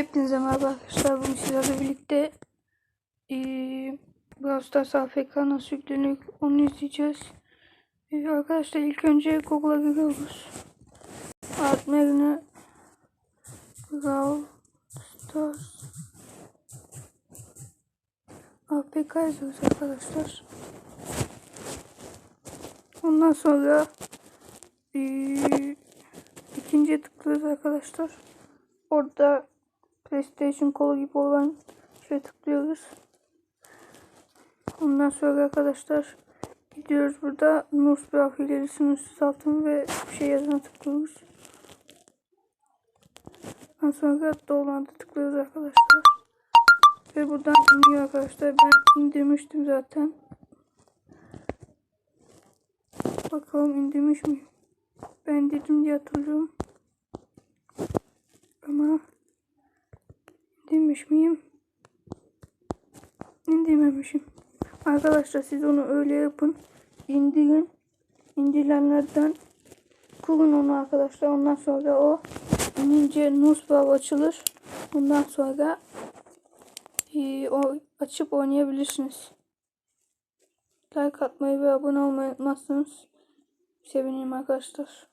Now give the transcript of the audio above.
Hepinize merhaba arkadaşlar. Bugün sizlerle birlikte eee Brawl Stars AFK nasıl yüklenir onu izleyeceğiz. Eee, arkadaşlar ilk önce Google'a giriyoruz. Adlarını Brawl Stars AFK yazıyoruz arkadaşlar. Ondan sonra eee ikinciye tıklıyoruz arkadaşlar. Orada PlayStation kolu gibi olan şeye tıklıyoruz. Ondan sonra arkadaşlar gidiyoruz burada Nurs bir ilerisinin üstü altın ve bir şey yazına tıklıyoruz. Ondan sonra dolmada tıklıyoruz arkadaşlar. Ve buradan iniyor arkadaşlar. Ben indirmiştim zaten. Bakalım indirmiş miyim? Ben indirdim diye hatırlıyorum. Ama indirmiş miyim? İndirmemişim. Arkadaşlar siz onu öyle yapın. İndirin. İndirilenlerden kurun onu arkadaşlar. Ondan sonra o inince Nusbav açılır. Ondan sonra e, o açıp oynayabilirsiniz. Like atmayı ve abone olmayı unutmazsanız sevinirim arkadaşlar.